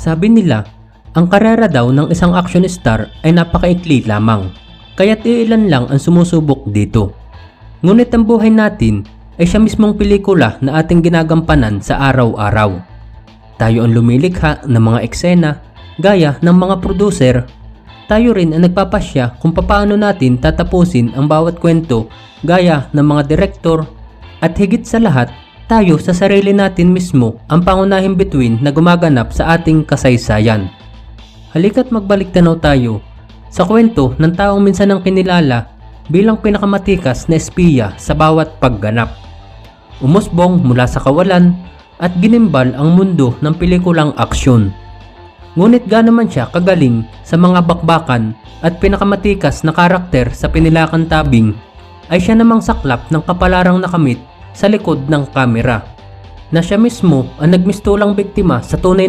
Sabi nila, ang karera daw ng isang action star ay napakaikli lamang, kaya't iilan lang ang sumusubok dito. Ngunit ang buhay natin ay siya mismong pelikula na ating ginagampanan sa araw-araw. Tayo ang lumilikha ng mga eksena, gaya ng mga producer. Tayo rin ang nagpapasya kung paano natin tatapusin ang bawat kwento gaya ng mga direktor at higit sa lahat, tayo sa sarili natin mismo ang pangunahing bituin na gumaganap sa ating kasaysayan. Halika't magbalik tanaw tayo sa kwento ng taong minsan ang kinilala bilang pinakamatikas na espiya sa bawat pagganap. Umusbong mula sa kawalan at ginimbal ang mundo ng pelikulang aksyon. Ngunit gaano man siya kagaling sa mga bakbakan at pinakamatikas na karakter sa pinilakan tabing ay siya namang saklap ng kapalarang nakamit sa likod ng kamera na siya mismo ang nagmistulang biktima sa tunay na